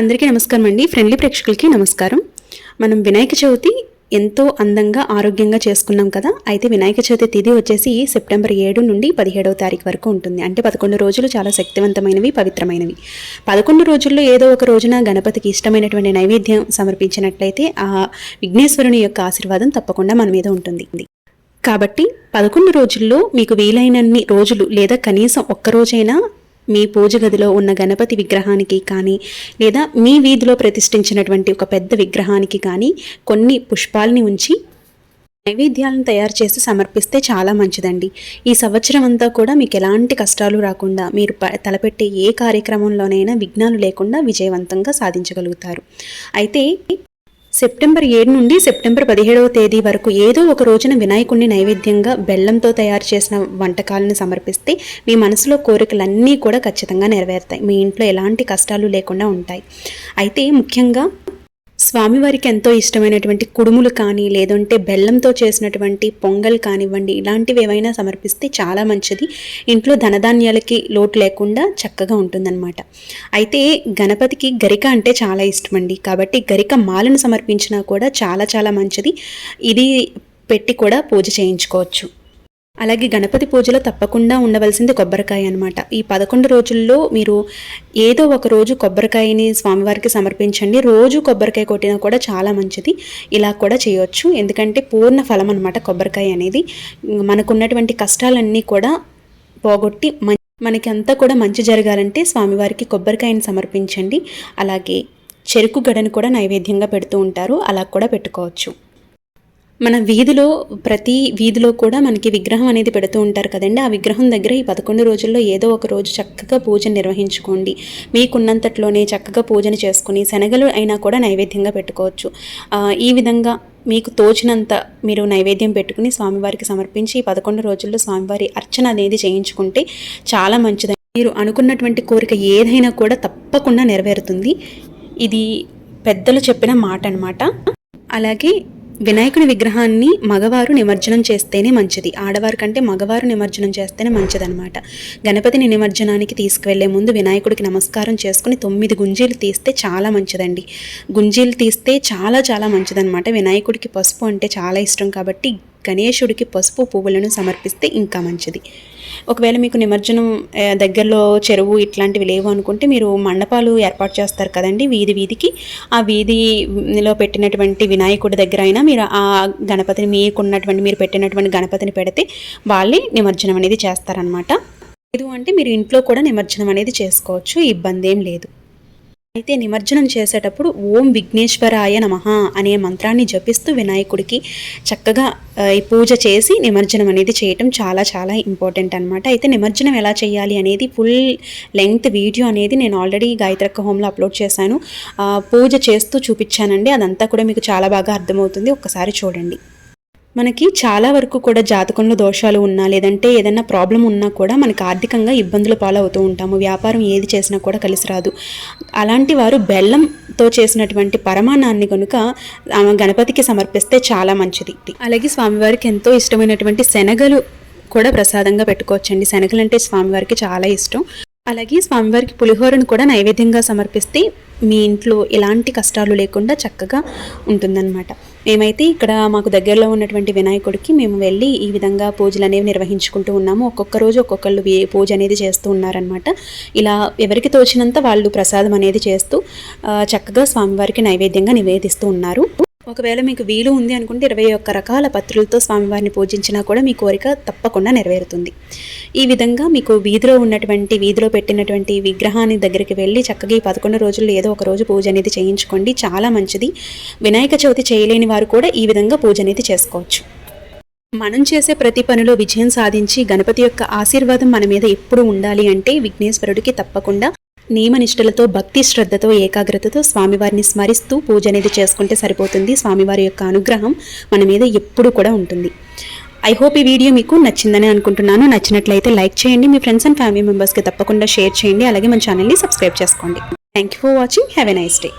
అందరికీ నమస్కారం అండి. ఫ్రెండ్లీ ప్రేక్షకులకి నమస్కారం. మనం వినాయక చవితి ఎంతో అందంగా ఆరోగ్యంగా చేసుకున్నాం కదా. అయితే వినాయక చవితి తిథి వచ్చేసి సెప్టెంబర్ ఏడు నుండి పదిహేడవ తారీఖు వరకు ఉంటుంది. అంటే పదకొండు రోజులు చాలా శక్తివంతమైనవి పవిత్రమైనవి. పదకొండు రోజుల్లో ఏదో ఒక రోజున గణపతికి ఇష్టమైనటువంటి నైవేద్యం సమర్పించినట్లయితే ఆ విఘ్నేశ్వరుని యొక్క ఆశీర్వాదం తప్పకుండా మన మీద ఉంటుంది. కాబట్టి పదకొండు రోజుల్లో మీకు వీలైనన్ని రోజులు లేదా కనీసం ఒక్క రోజైనా మీ పూజ గదిలో ఉన్న గణపతి విగ్రహానికి కానీ లేదా మీ వీధిలో ప్రతిష్ఠించినటువంటి ఒక పెద్ద విగ్రహానికి కానీ కొన్ని పుష్పాలని ఉంచి నైవేద్యాలను తయారు చేసి సమర్పిస్తే చాలా మంచిదండి. ఈ సంవత్సరం అంతా కూడా మీకు ఎలాంటి కష్టాలు రాకుండా మీరు తలపెట్టే ఏ కార్యక్రమంలోనైనా విఘ్నాలు లేకుండా విజయవంతంగా సాధించగలుగుతారు. అయితే సెప్టెంబర్ ఏడు నుండి సెప్టెంబర్ పదిహేడవ తేదీ వరకు ఏదో ఒక రోజున వినాయకుడిని నైవేద్యంగా బెల్లంతో తయారు చేసిన వంటకాలను సమర్పిస్తే మీ మనసులో కోరికలన్నీ కూడా ఖచ్చితంగా నెరవేరుతాయి. మీ ఇంట్లో ఎలాంటి కష్టాలు లేకుండా ఉంటాయి. అయితే ముఖ్యంగా స్వామివారికి ఎంతో ఇష్టమైనటువంటి కుడుములు కానీ లేదంటే బెల్లంతో చేసినటువంటి పొంగల్ కానివ్వండి ఇలాంటివి ఏవైనా సమర్పిస్తే చాలా మంచిది. ఇంట్లో ధనధాన్యాలకి లోటు లేకుండా చక్కగా ఉంటుందన్నమాట. అయితే గణపతికి గరిక అంటే చాలా ఇష్టమండి. కాబట్టి గరిక మాలను సమర్పించినా కూడా చాలా చాలా మంచిది. ఇది పెట్టి కూడా పూజ చేయించుకోవచ్చు. అలాగే గణపతి పూజలో తప్పకుండా ఉండవలసింది కొబ్బరికాయ అనమాట ఈ పదకొండు రోజుల్లో మీరు ఏదో ఒక రోజు కొబ్బరికాయని స్వామివారికి సమర్పించండి. రోజు కొబ్బరికాయ కొట్టినా కూడా చాలా మంచిది. ఇలా కూడా చేయొచ్చు. ఎందుకంటే పూర్ణ ఫలం అనమాట కొబ్బరికాయ అనేది. మనకున్నటువంటి కష్టాలన్నీ కూడా పోగొట్టి మనకి అంతా కూడా మంచి జరగాలంటే స్వామివారికి కొబ్బరికాయని సమర్పించండి. అలాగే చెరుకు గడను కూడా నైవేద్యంగా పెడుతూ ఉంటారు. అలా కూడా పెట్టుకోవచ్చు. మన వీధిలో ప్రతి వీధిలో కూడా మనకి విగ్రహం అనేది పెడుతూ ఉంటారు కదండి. ఆ విగ్రహం దగ్గర ఈ పదకొండు రోజుల్లో ఏదో ఒక రోజు చక్కగా పూజ నిర్వహించుకోండి. మీకున్నంతట్లోనే చక్కగా పూజను చేసుకుని శనగలు అయినా కూడా నైవేద్యంగా పెట్టుకోవచ్చు. ఈ విధంగా మీకు తోచినంత మీరు నైవేద్యం పెట్టుకుని స్వామివారికి సమర్పించి ఈ పదకొండు రోజుల్లో స్వామివారి అర్చన అనేది చేయించుకుంటే చాలా మంచిది. మీరు అనుకున్నటువంటి కోరిక ఏదైనా కూడా తప్పకుండా నెరవేరుతుంది. ఇది పెద్దలు చెప్పిన మాట అనమాట అలాగే వినాయకుని విగ్రహాన్ని మగవారు నిమజ్జనం చేస్తేనే మంచిది. ఆడవారి కంటే మగవారు నిమజ్జనం చేస్తేనే మంచిదనమాట గణపతిని నిమజ్జనానికి తీసుకువెళ్ళే ముందు వినాయకుడికి నమస్కారం చేసుకుని తొమ్మిది గుంజీలు తీస్తే చాలా మంచిదండి. గుంజీలు తీస్తే చాలా చాలా మంచిదనమాట వినాయకుడికి పసుపు అంటే చాలా ఇష్టం కాబట్టి గణేశుడికి పసుపు పువ్వులను సమర్పిస్తే ఇంకా మంచిది. ఒకవేళ మీకు నిమజ్జనం దగ్గరలో చెరువు ఇట్లాంటివి లేవు అనుకుంటే మీరు మండపాలు ఏర్పాటు చేస్తారు కదండి వీధి వీధికి. ఆ వీధిలో పెట్టినటువంటి వినాయకుడి దగ్గర అయినా మీరు ఆ గణపతిని మీకున్నటువంటి మీరు పెట్టినటువంటి గణపతిని పెడితే వాళ్ళే నిమజ్జనం అనేది చేస్తారనమాట లేదు అంటే మీరు ఇంట్లో కూడా నిమజ్జనం అనేది చేసుకోవచ్చు ఇబ్బంది ఏం లేదు. అయితే నిమజ్జనం చేసేటప్పుడు ఓం విఘ్నేశ్వరాయ నమ అనే మంత్రాన్ని జపిస్తూ వినాయకుడికి చక్కగా ఈ పూజ చేసి నిమజ్జనం అనేది చేయటం చాలా చాలా ఇంపార్టెంట్ అనమాట అయితే నిమజ్జనం ఎలా చేయాలి అనేది ఫుల్ లెంగ్త్ వీడియో అనేది నేను ఆల్రెడీ గాయత్రక్క హోమ్లో అప్లోడ్ చేశాను. పూజ చేస్తూ చూపించానండి. అదంతా కూడా మీకు చాలా బాగా అర్థమవుతుంది. ఒక్కసారి చూడండి. మనకి చాలా వరకు కూడా జాతకంలో దోషాలు ఉన్నా లేదంటే ఏదైనా ప్రాబ్లం ఉన్నా కూడా మనకి ఆర్థికంగా ఇబ్బందుల పాలవుతూ ఉంటాము. వ్యాపారం ఏది చేసినా కూడా కలిసి రాదు. అలాంటి వారు బెల్లంతో చేసినటువంటి పరమాణాన్ని కనుక గణపతికి సమర్పిస్తే చాలా మంచిది. అలాగే స్వామివారికి ఎంతో ఇష్టమైనటువంటి శనగలు కూడా ప్రసాదంగా పెట్టుకోవచ్చండి. శనగలు అంటే స్వామివారికి చాలా ఇష్టం. అలాగే స్వామివారికి పులిహోరను కూడా నైవేద్యంగా సమర్పిస్తే మీ ఇంట్లో ఎలాంటి కష్టాలు లేకుండా చక్కగా ఉంటుందన్నమాట. మేమైతే ఇక్కడ మాకు దగ్గరలో ఉన్నటువంటి వినాయకుడికి మేము వెళ్ళి ఈ విధంగా పూజలు అనేవి నిర్వహించుకుంటూ ఉన్నాము. ఒక్కొక్క రోజు ఒక్కొక్కళ్ళు పూజ అనేది చేస్తూ ఉన్నారనమాట ఇలా ఎవరికి తోచినంత వాళ్ళు ప్రసాదం అనేది చేస్తూ చక్కగా స్వామివారికి నైవేద్యంగా నివేదిస్తూ ఉన్నారు. ఒకవేళ మీకు వీలు ఉంది అనుకుంటే ఇరవై ఒక్క రకాల పత్రులతో స్వామివారిని పూజించినా కూడా మీ కోరిక తప్పకుండా నెరవేరుతుంది. ఈ విధంగా మీకు వీధిలో ఉన్నటువంటి వీధిలో పెట్టినటువంటి విగ్రహాన్ని దగ్గరికి వెళ్ళి చక్కగా ఈ పదకొండు రోజుల్లో ఏదో ఒక రోజు పూజ అనేది చేయించుకోండి. చాలా మంచిది. వినాయక చవితి చేయలేని వారు కూడా ఈ విధంగా పూజ అనేది చేసుకోవచ్చు. మనం చేసే ప్రతి పనిలో విజయం సాధించి గణపతి యొక్క ఆశీర్వాదం మన మీద ఎప్పుడు ఉండాలి అంటే విఘ్నేశ్వరుడికి తప్పకుండా నియమనిష్టలతో భక్తి శ్రద్ధతో ఏకాగ్రతతో స్వామివారిని స్మరిస్తూ పూజ అనేది చేసుకుంటే సరిపోతుంది. స్వామివారి యొక్క అనుగ్రహం మన మీద ఎప్పుడు కూడా ఉంటుంది. ఐ హోప్ ఈ వీడియో మీకు నచ్చిందని అనుకుంటున్నాను. నచ్చినట్లయితే లైక్ చేయండి. మీ ఫ్రెండ్స్ అండ్ ఫ్యామిలీ మెంబర్స్కి తప్పకుండా షేర్ చేయండి. అలాగే మన ఛానల్ని సబ్స్క్రైబ్ చేసుకోండి. Thank you for watching have a nice day